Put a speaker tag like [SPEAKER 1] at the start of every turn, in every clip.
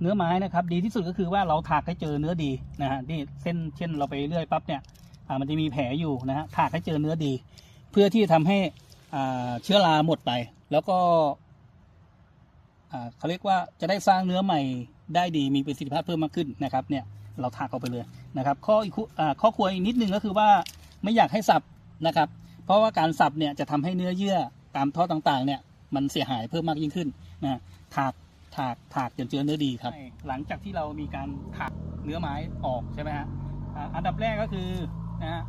[SPEAKER 1] เนื้อไม้นะครับ ดีที่สุดก็คือว่าเราถากให้เจอเนื้อดีนะฮะนี่เส้นเช่นเราไปเรื่อยปั๊บเนี่ยมันจะมีแผลอยู่นะฮะถากให้เจอเนื้อดี เพื่อที่จะทำให้เชื้อราหมดไป แล้วก็เขาเรียกว่าจะได้สร้างเนื้อใหม่ได้ดีมีประสิทธิภาพเพิ่มมากขึ้นนะครับเนี่ยเราถากออกไปเลยนะครับข้ออีกข้อควรอีกนิดนึงก็คือว่าไม่อยากให้สับนะครับ เพราะว่าการสับเนี่ยจะทำให้เนื้อเยื่อตามท่อต่างๆเนี่ยมันเสียหายเพิ่มมากยิ่งขึ้นนะถาก ถากถากจนเจอเนื้อดีครับ หลังจากที่เรามีการถากเนื้อไม้ออกใช่ไหมฮะอันดับแรกก็คือนะฮะ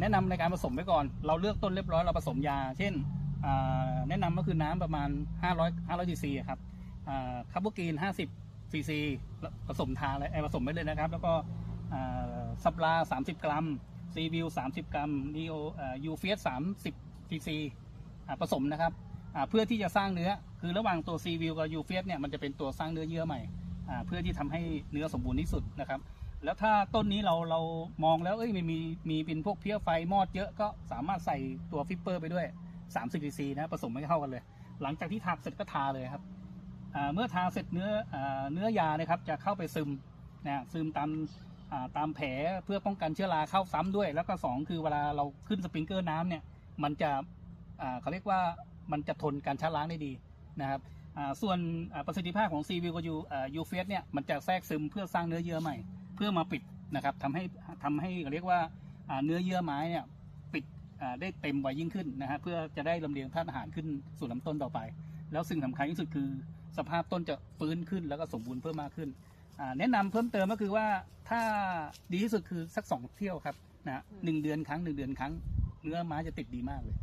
[SPEAKER 1] แนะนำในการผสมไว้ก่อน เราเลือกต้นเรียบร้อยเราผสมยา เช่นแนะนำก็คือน้ำประมาณ 500 500ซีซีครับคาร์โบกีน 50ซีซีผสมทาเลยผสมไปเลยนะครับ แล้วก็ซับลา 30 กรัมซีวิว 30 กรัมนีโอยูเฟียส30ซีซีผสมนะครับ เพื่อที่จะสร้างเนื้อ คือระหว่างตัวซีวิวกับยูเฟียสเนี่ยมันจะเป็นตัวสร้างเนื้อเยื่อใหม่เพื่อที่ทำให้เนื้อสมบูรณ์ที่สุดนะครับ แล้วถ้าต้นนี้เราเรามองแล้วเอ้ยมันมีมีเป็นพวกเพี้ยไฟมอดเยอะก็สามารถใส่ตัวฟิปเปอร์ไปด้วย3 0 c c นะผสมให้เข้ากันเลย หลังจากที่ทาเสร็จก็ทาเลยครับเมื่อทาเสร็จเนื้ออเนื้อยานะครับจะเข้าไปซึมนะซึมตามตามแผลเพื่อป้องกันเชื้อราเข้าซ้ำด้วย แล้วก็สองคือเวลาเราขึ้นสปริงเกอร์น้ำเนี่ยมันจะเขาเรียกว่า มันจะทนการชะล้างได้ดีนะครับส่วนประสิทธิภาพของซีวิวกับยูยูเฟสเนี่ยมันจะแทรกซึมเพื่อสร้างเนื้อเยื่อใหม่ เพื่อมาปิดนะครับทำให้ทำให้เรียกว่าเนื้อเยื่อไม้เนี่ยปิดได้เต็มไวยิ่งขึ้นนะฮะเพื่อจะได้ลำเลียงธาตุอาหารขึ้นสู่ลำต้นต่อไป แล้วสิ่งสำคัญที่สุดคือสภาพต้นจะฟื้นขึ้นแล้วก็สมบูรณ์เพิ่มมากขึ้นแนะนำเพิ่มเติมก็คือว่าถ้าดีที่สุดคือสักสองเที่ยวครับนะฮะหนึ่งเดือนครั้งหนึ่งเดือนครั้ง เนื้อไม้จะติดดีมากเลย